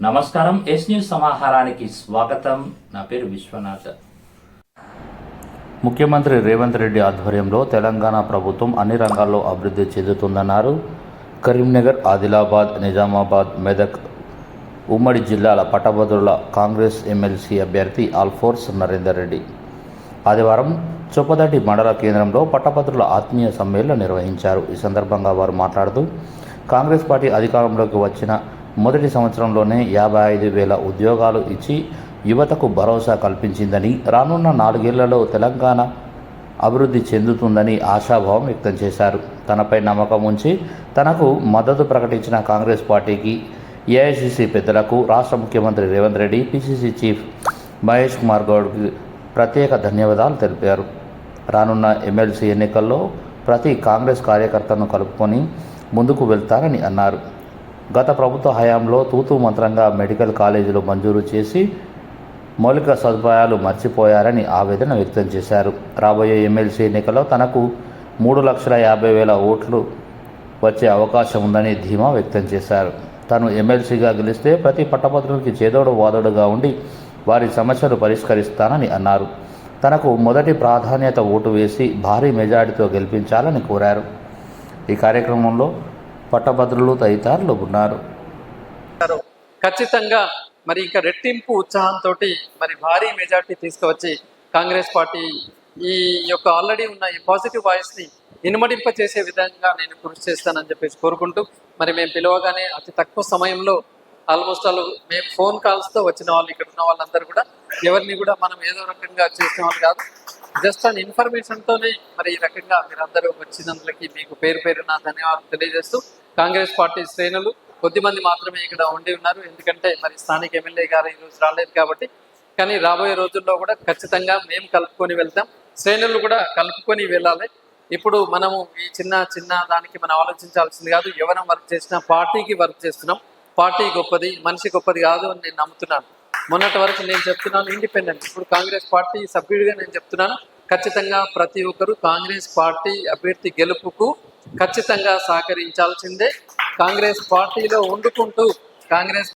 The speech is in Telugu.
నమస్కారం ఎస్ న్యూస్ సమాహారానికి స్వాగతం. నా పేరు విశ్వనాథ్. ముఖ్యమంత్రి రేవంత్ రెడ్డి ఆధ్వర్యంలో తెలంగాణ ప్రభుత్వం అన్ని రంగాల్లో అభివృద్ధి చెందుతుందన్నారు. కరీంనగర్ ఆదిలాబాద్ నిజామాబాద్ మెదక్ ఉమ్మడి జిల్లాల పట్టభద్రుల కాంగ్రెస్ ఎమ్మెల్సీ అభ్యర్థి ఆల్ఫోర్స్ నరేందర్ రెడ్డి. ఆదివారం చొప్పదటి మండల కేంద్రంలో పట్టభద్రుల ఆత్మీయ సమ్మేళనం నిర్వహించారు. ఈ సందర్భంగా వారు మాట్లాడుతూ కాంగ్రెస్ పార్టీ అధికారంలోకి వచ్చిన మొదటి సంవత్సరంలోనే యాభై ఐదు వేల ఉద్యోగాలు ఇచ్చి యువతకు భరోసా కల్పించిందని రానున్న నాలుగేళ్ళలో తెలంగాణ అభివృద్ధి చెందుతుందని ఆశాభావం వ్యక్తం చేశారు. తనపై నమ్మకం ఉంచి తనకు మద్దతు ప్రకటించిన కాంగ్రెస్ పార్టీకి ఏఐసిసి పెద్దలకు రాష్ట్ర ముఖ్యమంత్రి రేవంత్ రెడ్డి పిసిసి చీఫ్ మహేష్ కుమార్ గౌడ్కి ప్రత్యేక ధన్యవాదాలు తెలిపారు. రానున్న ఎమ్మెల్సీ ఎన్నికల్లో ప్రతి కాంగ్రెస్ కార్యకర్తను కలుపుకొని ముందుకు వెళ్తారని అన్నారు. గత ప్రభుత్వ హయాంలో తూతూ మంత్రంగా మెడికల్ కాలేజీలు మంజూరు చేసి మౌలిక సదుపాయాలు మర్చిపోయారని ఆవేదన వ్యక్తం చేశారు. రాబోయే ఎమ్మెల్సీ ఎన్నికల్లో తనకు మూడు లక్షల యాభై వేల ఓట్లు వచ్చే అవకాశం ఉందని ధీమా వ్యక్తం చేశారు. తను ఎమ్మెల్సీగా గెలిస్తే ప్రతి పట్టభద్రులకి చేదోడు వాదోడుగా ఉండి వారి సమస్యలు పరిష్కరిస్తానని అన్నారు. తనకు మొదటి ప్రాధాన్యత ఓటు వేసి భారీ మెజారిటీతో గెలిపించాలని కోరారు. ఈ కార్యక్రమంలో పట్టభద్రులు తదితరులు ఉన్నారు. ఖచ్చితంగా మరి ఇంకా రెట్టింపు ఉత్సాహంతో మరి భారీ మెజార్టీ తీసుకువచ్చి కాంగ్రెస్ పార్టీ ఈ యొక్క ఆల్రెడీ ఉన్న ఈ పాజిటివ్ వాయిస్ని ఇనుమడింప చేసే విధంగా నేను కృషి చేస్తానని చెప్పేసి కోరుకుంటూ మరి మేము పిలవగానే అతి తక్కువ సమయంలో ఆల్మోస్ట్ ఆల్ మేము ఫోన్ కాల్స్తో వచ్చిన వాళ్ళు ఇక్కడ ఉన్న వాళ్ళందరూ కూడా ఎవరిని కూడా మనం ఏదో రకంగా చేసిన వాళ్ళు కాదు. జస్ట్ అని ఇన్ఫర్మేషన్ తోనే మరి ఈ రకంగా మీరందరూ వచ్చినందులకి మీకు పేరు పేరు నా ధన్యవాదాలు తెలియజేస్తూ కాంగ్రెస్ పార్టీ శ్రేణులు కొద్ది మంది మాత్రమే ఇక్కడ ఉండి ఉన్నారు. ఎందుకంటే మరి స్థానిక ఎమ్మెల్యే గారు ఈ రోజు రాలేదు కాబట్టి. కానీ రాబోయే రోజుల్లో కూడా ఖచ్చితంగా మేము కలుపుకొని వెళ్తాం. శ్రేణులు కూడా కలుపుకొని వెళ్ళాలి. ఇప్పుడు మనము ఈ చిన్న చిన్న దానికి మనం ఆలోచించాల్సింది కాదు. ఎవరం వర్క్ చేసినా పార్టీకి వర్క్ చేస్తున్నాం. పార్టీ గొప్పది మనిషి గొప్పది కాదు అని నేను నమ్ముతున్నాను. మొన్నటి వరకు నేను చెప్తున్నాను ఇండిపెండెంట్ ఇప్పుడు కాంగ్రెస్ పార్టీ సభ్యుడిగా నేను చెప్తున్నాను ఖచ్చితంగా ప్రతి ఒక్కరూ కాంగ్రెస్ పార్టీ అభ్యర్థి గెలుపుకు ఖచ్చితంగా సహకరించాల్సిందే. కాంగ్రెస్ పార్టీలో వండుకుంటూ కాంగ్రెస్